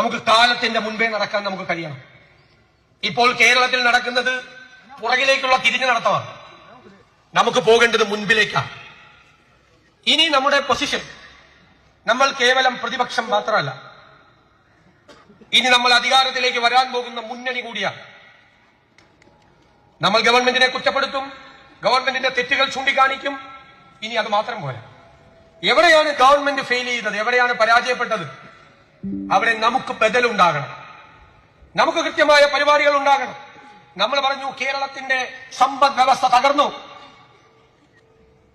നമുക്ക് കാലത്തിന്റെ മുൻപേ നടക്കാൻ നമുക്ക് കഴിയണം. ഇപ്പോൾ കേരളത്തിൽ നടക്കുന്നത് പുറകിലേക്കുള്ള തിരിഞ്ഞു നടത്തമാണ്. നമുക്ക് പോകേണ്ടത് മുൻപിലേക്കാണ് ഇനി നമ്മുടെ പൊസിഷൻ. നമ്മൾ കേവലം പ്രതിപക്ഷം മാത്രമല്ല. ഇനി നമ്മൾ അധികാരത്തിലേക്ക് വരാൻ പോകുന്ന മുന്നണി കൂടിയാണ് നമ്മൾ ഗവൺമെന്റിനെ കുറ്റപ്പെടുത്തും ഗവൺമെന്റിന്റെ തെറ്റുകൾ ചൂണ്ടിക്കാണിക്കും. ഇനി അത് മാത്രം പോരാ. എവിടെയാണ് ഗവൺമെന്റ് ഫെയിൽ ചെയ്തത്? എവിടെയാണ് പരാജയപ്പെട്ടത്? അവിടെ നമുക്ക് ബദലുണ്ടാകണം നമുക്ക് കൃത്യമായ പരിപാടികൾ ഉണ്ടാകണം. നമ്മൾ പറഞ്ഞു കേരളത്തിന്റെ സമ്പദ് വ്യവസ്ഥ തകർന്നു.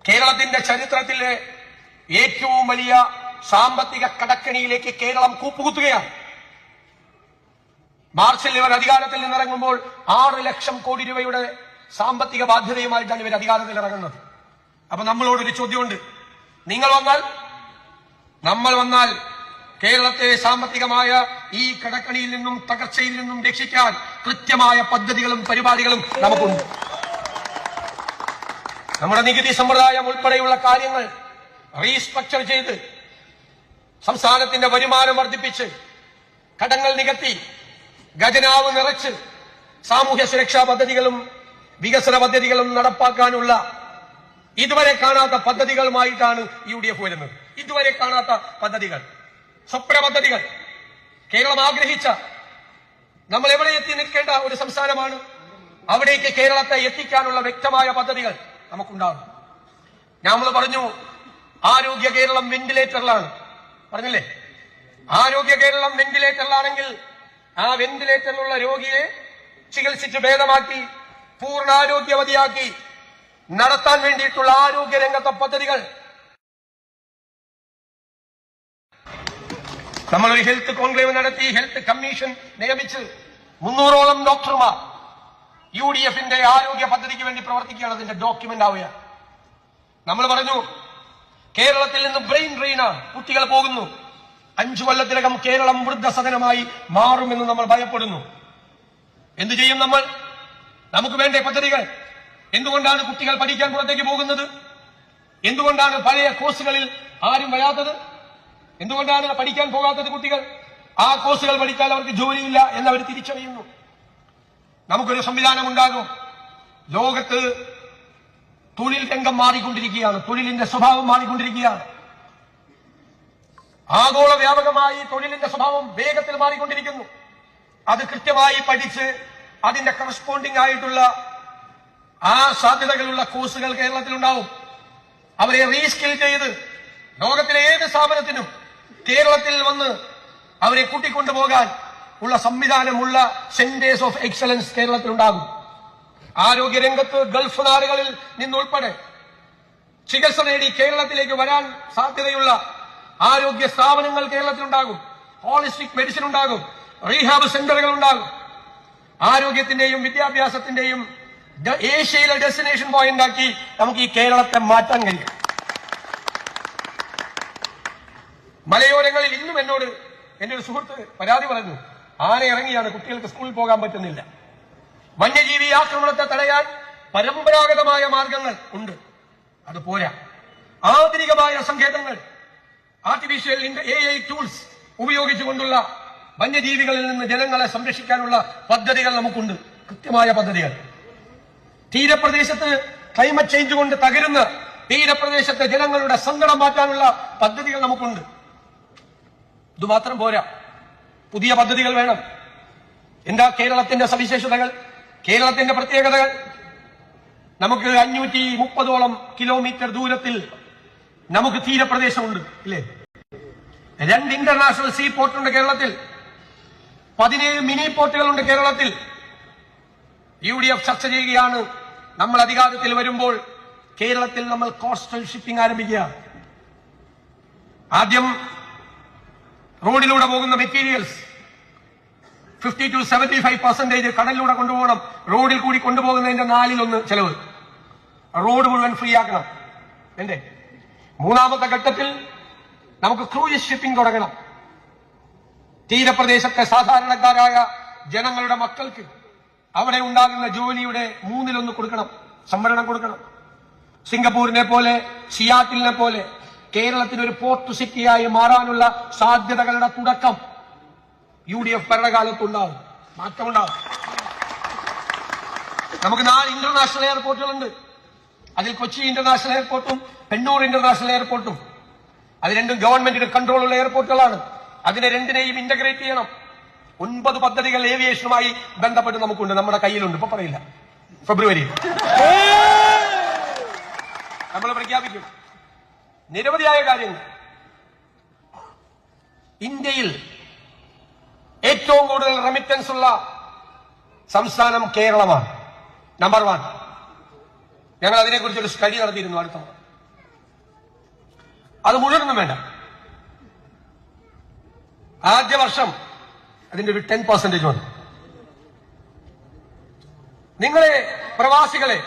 കേരളത്തിന്റെ ചരിത്രത്തിലെ ഏറ്റവും വലിയ സാമ്പത്തിക കടക്കണിയിലേക്ക് കേരളം കൂപ്പുകുത്തുകയാണ്. മാർച്ചിൽ ഇവർ അധികാരത്തിൽ നിന്നിറങ്ങുമ്പോൾ ആറ് ലക്ഷം കോടി രൂപയുടെ സാമ്പത്തിക ബാധ്യതയുമായിട്ടാണ് ഇവർ അധികാരത്തിൽ ഇറങ്ങുന്നത്. അപ്പൊ നമ്മളോടൊരു ചോദ്യമുണ്ട്. നിങ്ങൾ വന്നാൽ നമ്മൾ വന്നാൽ കേരളത്തെ സാമ്പത്തികമായ ഈ കടക്കണിയിൽ നിന്നും തകർച്ചയിൽ നിന്നും രക്ഷിക്കാൻ കൃത്യമായ പദ്ധതികളും പരിപാടികളും നമുക്കുണ്ട്. നമ്മുടെ നികുതി സമ്പ്രദായം ഉൾപ്പെടെയുള്ള കാര്യങ്ങൾ റീസ്ട്രക്ചർ ചെയ്ത് സംസ്ഥാനത്തിന്റെ വരുമാനം വർദ്ധിപ്പിച്ച് കടങ്ങൾ നികത്തി ഖജനാവ് നിറച്ച് സാമൂഹ്യ സുരക്ഷാ പദ്ധതികളും വികസന പദ്ധതികളും നടപ്പാക്കാനുള്ള ഇതുവരെ കാണാത്ത പദ്ധതികളുമായിട്ടാണ് യു ഡി എഫ് വരുന്നത്. ഇതുവരെ കാണാത്ത പദ്ധതികൾ. സ്വപ്ന പദ്ധതികൾ കേരളം ആഗ്രഹിച്ച നമ്മൾ എവിടെ എത്തി നിൽക്കേണ്ട ഒരു സംസ്ഥാനമാണ് അവിടേക്ക് കേരളത്തെ എത്തിക്കാനുള്ള വ്യക്തമായ പദ്ധതികൾ നമുക്കുണ്ടാകും. നമ്മൾ പറഞ്ഞു ആരോഗ്യ കേരളം വെന്റിലേറ്ററിലാണ്. പറഞ്ഞില്ലേ? ആരോഗ്യ കേരളം വെന്റിലേറ്ററിലാണെങ്കിൽ ആ വെന്റിലേറ്ററിലുള്ള രോഗിയെ ചികിത്സിച്ച് ഭേദമാക്കി പൂർണ ആരോഗ്യവതിയാക്കി നടത്താൻ വേണ്ടിയിട്ടുള്ള ആരോഗ്യ രംഗത്തെ പദ്ധതികൾ നമ്മളൊരു ഹെൽത്ത് കോൺക്ലേവ് നടത്തി ഹെൽത്ത് കമ്മീഷൻ നിയമിച്ച് മുന്നൂറോളം ഡോക്ടർമാർ യു ഡി എഫിന്റെ ആരോഗ്യ പദ്ധതിക്ക് വേണ്ടി പ്രവർത്തിക്കുകയാണ് അതിന്റെ ഡോക്യുമെന്റ് ആവുക. നമ്മൾ പറഞ്ഞു കേരളത്തിൽ നിന്ന് ബ്രെയിൻ ഡ്രെയിനാണ് കുട്ടികൾ പോകുന്നു. അഞ്ചു കൊല്ലത്തിനകം കേരളം വൃദ്ധസദനമായി മാറുമെന്ന് നമ്മൾ ഭയപ്പെടുന്നു. എന്തു ചെയ്യും നമ്മൾ? നമുക്ക് വേണ്ട പദ്ധതികൾ. എന്തുകൊണ്ടാണ് കുട്ടികൾ പഠിക്കാൻ പുറത്തേക്ക് പോകുന്നത്? എന്തുകൊണ്ടാണ് പഴയ കോഴ്സുകളിൽ ആരും വരാത്തത്? എന്തുകൊണ്ടാണ് പഠിക്കാൻ പോകാത്തത് കുട്ടികൾ? ആ കോഴ്സുകൾ പഠിച്ചാൽ അവർക്ക് ജോലിയില്ല എന്ന് അവർ തിരിച്ചറിയുന്നു. നമുക്കൊരു സംവിധാനം ഉണ്ടാകും ലോകത്ത് തൊഴിൽ രംഗം മാറിക്കൊണ്ടിരിക്കുകയാണ്. തൊഴിലിന്റെ സ്വഭാവം മാറിക്കൊണ്ടിരിക്കുകയാണ്. ആഗോള വ്യാപകമായി തൊഴിലിന്റെ സ്വഭാവം വേഗത്തിൽ മാറിക്കൊണ്ടിരിക്കുന്നു. അത് കൃത്യമായി പഠിച്ച് അതിന്റെ കറസ്പോണ്ടിങ് ആയിട്ടുള്ള ആ സാധ്യതകളുള്ള കോഴ്സുകൾ കേരളത്തിലുണ്ടാവും. അവരെ റീസ്കിൽ ചെയ്ത് ലോകത്തിലെ ഏത് സ്ഥാപനത്തിനും കേരളത്തിൽ വന്ന് അവരെ കൂട്ടിക്കൊണ്ടുപോകാൻ ഉള്ള സംവിധാനമുള്ള സെന്റേഴ്സ് ഓഫ് എക്സലൻസ് കേരളത്തിൽ ഉണ്ടാകും ആരോഗ്യരംഗത്ത് ഗൾഫ് നാടുകളിൽ നിന്നുൾപ്പെടെ ചികിത്സ നേടി കേരളത്തിലേക്ക് വരാൻ സാധ്യതയുള്ള ആരോഗ്യ സ്ഥാപനങ്ങൾ കേരളത്തിൽ ഉണ്ടാകും ഹോളിസ്റ്റിക് മെഡിസിൻ ഉണ്ടാകും. റീഹാബ് സെന്ററുകൾ ഉണ്ടാകും. ആരോഗ്യത്തിന്റെയും വിദ്യാഭ്യാസത്തിന്റെയും ഏഷ്യയിലെ ഡെസ്റ്റിനേഷൻ പോയിന്റ് ആക്കി നമുക്ക് ഈ കേരളത്തെ മാറ്റാൻ കഴിയും. മലയോരങ്ങളിൽ ഇന്നും എന്നോട് എന്റെ ഒരു സുഹൃത്ത് പരാതി പറഞ്ഞു ആന ഇറങ്ങിയാണ് കുട്ടികൾക്ക് സ്കൂളിൽ പോകാൻ പറ്റുന്നില്ല. വന്യജീവി ആക്രമണത്തെ തടയാൻ പരമ്പരാഗതമായ മാർഗങ്ങൾ ഉണ്ട്. അത് പോരാ. ആധുനികമായ സങ്കേതങ്ങൾ ആർട്ടിഫിഷ്യൽ എ ഐ ടൂൾസ് ഉപയോഗിച്ചുകൊണ്ടുള്ള വന്യജീവികളിൽ നിന്ന് ജനങ്ങളെ സംരക്ഷിക്കാനുള്ള പദ്ധതികൾ നമുക്കുണ്ട്. കൃത്യമായ പദ്ധതികൾ. തീരപ്രദേശത്ത് ക്ലൈമറ്റ് ചേഞ്ച് കൊണ്ട് തകരുന്ന തീരപ്രദേശത്തെ ജനങ്ങളുടെ സങ്കടം മാറ്റാനുള്ള പദ്ധതികൾ നമുക്കുണ്ട്. ഇതുമാത്രം പോരാ. പുതിയ പദ്ധതികൾ വേണം. എന്താ കേരളത്തിന്റെ സവിശേഷതകൾ? കേരളത്തിന്റെ പ്രത്യേകതകൾ? നമുക്ക് അഞ്ഞൂറ്റി മുപ്പതോളം കിലോമീറ്റർ ദൂരത്തിൽ നമുക്ക് തീരപ്രദേശമുണ്ട് ഇല്ലേ? രണ്ട് ഇന്റർനാഷണൽ സീ പോർട്ടുണ്ട് കേരളത്തിൽ. പതിനേഴ് മിനി പോർട്ടുകളുണ്ട് കേരളത്തിൽ. യു ഡി എഫ് ചർച്ച ചെയ്യുകയാണ്. നമ്മൾ അധികാരത്തിൽ വരുമ്പോൾ കേരളത്തിൽ നമ്മൾ കോസ്റ്റൽ ഷിപ്പിംഗ് ആരംഭിക്കുക. ആദ്യം റോഡിലൂടെ പോകുന്ന materials fifty to seventy five percentage കടലിലൂടെ കൊണ്ടുപോകണം. റോഡിൽ കൂടി കൊണ്ടുപോകുന്നതിന്റെ നാലിലൊന്ന് ചെലവ്. റോഡ് മുഴുവൻ ഫ്രീ ആക്കണം. എന്റെ മൂന്നാമത്തെ ഘട്ടത്തിൽ നമുക്ക് ക്രൂയിസ് ഷിപ്പിംഗ് തുടങ്ങണം. തീരപ്രദേശത്തെ സാധാരണക്കാരായ ജനങ്ങളുടെ മക്കൾക്ക് അവിടെ ഉണ്ടാകുന്ന ജോലിയുടെ മൂന്നിലൊന്ന് കൊടുക്കണം. സംവരണം കൊടുക്കണം. സിംഗപ്പൂരിനെ പോലെ സിയാറ്റിലിനെ പോലെ കേരളത്തിന് ഒരു പോർട്ട് സിറ്റിയായി മാറാനുള്ള സാധ്യതകളുടെ തുടക്കം യു ഡി എഫ് ഭരണകാലത്തുണ്ടാവും. മാറ്റമുണ്ടാവും. നമുക്ക് നാല് ഇന്റർനാഷണൽ എയർപോർട്ടുകളുണ്ട് അതിൽ കൊച്ചി ഇന്റർനാഷണൽ എയർപോർട്ടും പെണ്ണൂർ ഇന്റർനാഷണൽ എയർപോർട്ടും അത് രണ്ടും ഗവൺമെന്റിന്റെ കൺട്രോളുള്ള എയർപോർട്ടുകളാണ് അതിനെ രണ്ടിനെയും ഇന്റഗ്രേറ്റ് ചെയ്യണം. ഒൻപത് പദ്ധതികൾ ഏവിയേഷനുമായി ബന്ധപ്പെട്ട് നമുക്കുണ്ട്. നമ്മുടെ കയ്യിലുണ്ട്. ഇപ്പൊ പറയില്ല. ഫെബ്രുവരി. നമ്മൾ പ്രഖ്യാപിക്കും. നിരവധിയായ കാര്യങ്ങൾ. ഇന്ത്യയിൽ ഏറ്റവും കൂടുതൽ റെമിറ്റൻസ് ഉള്ള സംസ്ഥാനം കേരളമാണ്. നമ്പർ വൺ ഞങ്ങൾ അതിനെക്കുറിച്ച് ഒരു സ്റ്റഡി നടത്തിയിരുന്നു അടുത്ത. അത് മുഴുവനൊന്നും വേണ്ട. ആദ്യ വർഷം അതിന്റെ ഒരു ടെൻ പെർസെന്റേജ് വന്നു. നിങ്ങളെ പ്രവാസികളെ